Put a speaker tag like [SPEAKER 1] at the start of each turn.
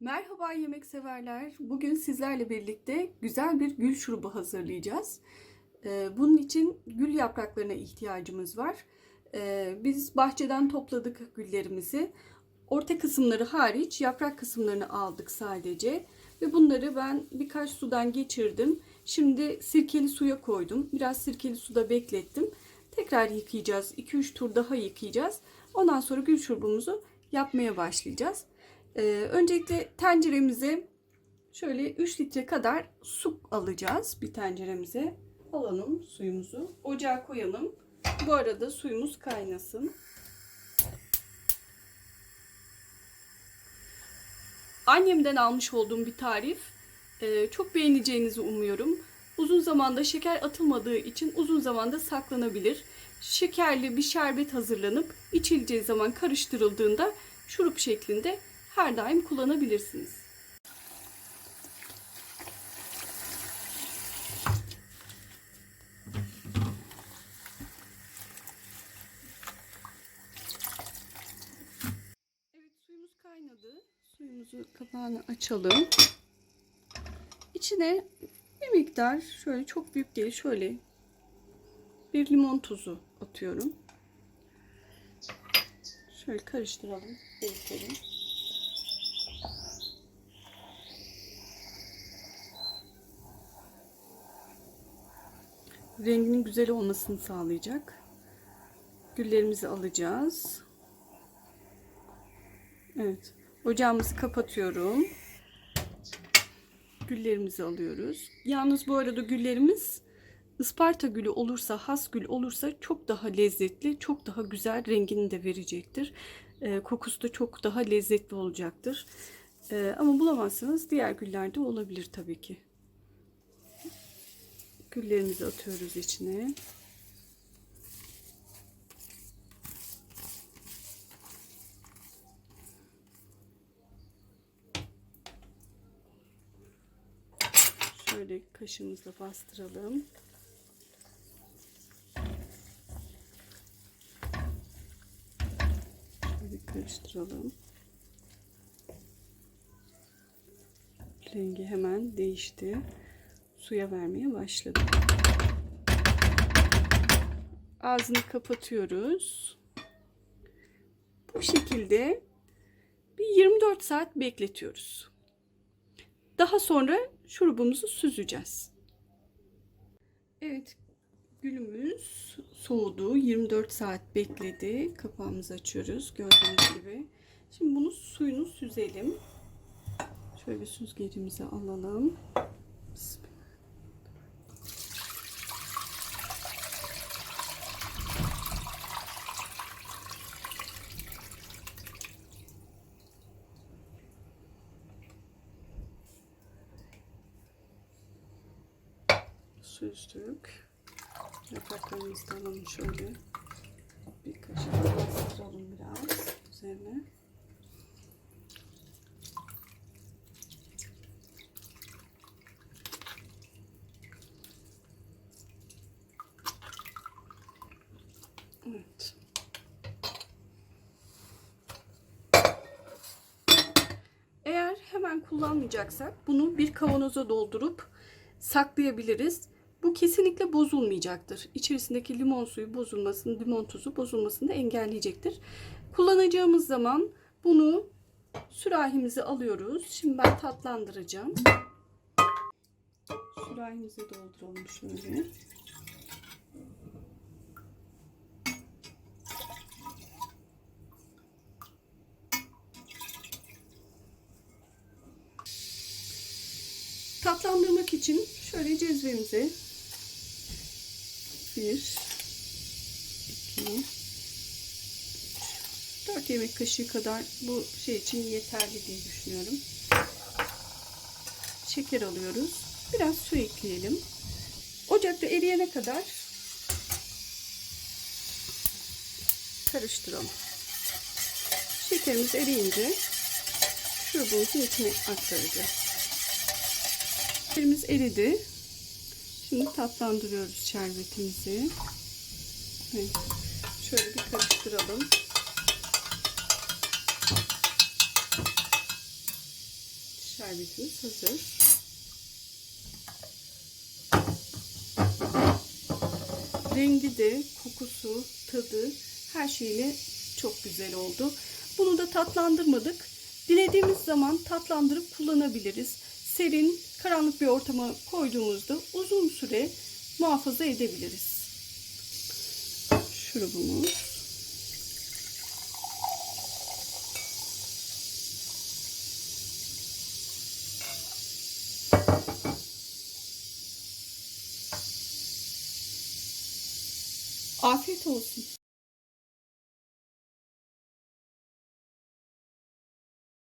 [SPEAKER 1] Merhaba yemek severler. Bugün sizlerle birlikte güzel bir gül şurubu hazırlayacağız. Ee, Bunun için gül yapraklarına ihtiyacımız var. Ee, Biz bahçeden topladık güllerimizi. Orta kısımları hariç yaprak kısımlarını aldık sadece. Ve bunları ben birkaç sudan geçirdim. Şimdi sirkeli suya koydum. Biraz sirkeli suda beklettim. Tekrar yıkayacağız. 2-3 tur daha yıkayacağız. Ondan sonra gül şurubumuzu yapmaya başlayacağız. Ee, öncelikle tenceremize şöyle 3 litre kadar su alacağız bir tenceremize. Alalım suyumuzu. Ocağa koyalım. Bu arada suyumuz kaynasın. Annemden almış olduğum bir tarif. Ee, çok beğeneceğinizi umuyorum. Uzun zamanda şeker atılmadığı için uzun zamanda saklanabilir. Şekerli bir şerbet hazırlanıp içileceği zaman karıştırıldığında şurup şeklinde her daim kullanabilirsiniz. Evet suyumuz kaynadı. Suyumuzu kapağını açalım. İçine bir miktar şöyle çok büyük değil şöyle bir limon tuzu atıyorum. Şöyle karıştıralım. Eritelim. Renginin güzel olmasını sağlayacak. Güllerimizi alacağız. Evet. Ocağımızı kapatıyorum. Güllerimizi alıyoruz. Yalnız bu arada güllerimiz Isparta gülü olursa, has gül olursa çok daha lezzetli, çok daha güzel rengini de verecektir. Ee, kokusu da çok daha lezzetli olacaktır. Ee, ama bulamazsanız diğer güllerde olabilir tabii ki. Güllerimizi atıyoruz içine. Şöyle kaşığımızla bastıralım. Şöyle karıştıralım. Rengi hemen değişti. Suya vermeye başladı. Ağzını kapatıyoruz. Bu şekilde bir 24 saat bekletiyoruz. Daha sonra şurubumuzu süzeceğiz. Evet, gülümüz soğudu. 24 saat bekledi. Kapağımızı açıyoruz gördüğünüz gibi. Şimdi bunu suyunu süzelim. Şöyle süzgecimizi alalım. Bismillah. Süzdük. Yapraklarımızı da alalım şöyle. Bir kaşık bastıralım biraz üzerine. Evet. Eğer hemen kullanmayacaksak bunu bir kavanoza doldurup saklayabiliriz. Bu kesinlikle bozulmayacaktır. İçerisindeki limon suyu bozulmasını, limon tuzu bozulmasını engelleyecektir. Kullanacağımız zaman bunu sürahimize alıyoruz. Şimdi ben tatlandıracağım. Sürahimize dolduralım şöyle. Tatlandırmak için şöyle cezvemize bir, iki, dört yemek kaşığı kadar bu şey için yeterli diye düşünüyorum. Şeker alıyoruz. Biraz su ekleyelim. Ocakta eriyene kadar karıştıralım. Şekerimiz eriyince şurubumuzun içine aktaracağız. Şekerimiz eridi. Şimdi tatlandırıyoruz şerbetimizi. Evet. Şöyle bir karıştıralım. Şerbetimiz hazır. Rengi de, kokusu, tadı her şeyle çok güzel oldu. Bunu da tatlandırmadık. Dilediğimiz zaman tatlandırıp kullanabiliriz. Serin, karanlık bir ortama koyduğumuzda uzun süre muhafaza edebiliriz. Şurubumuz. Afiyet olsun.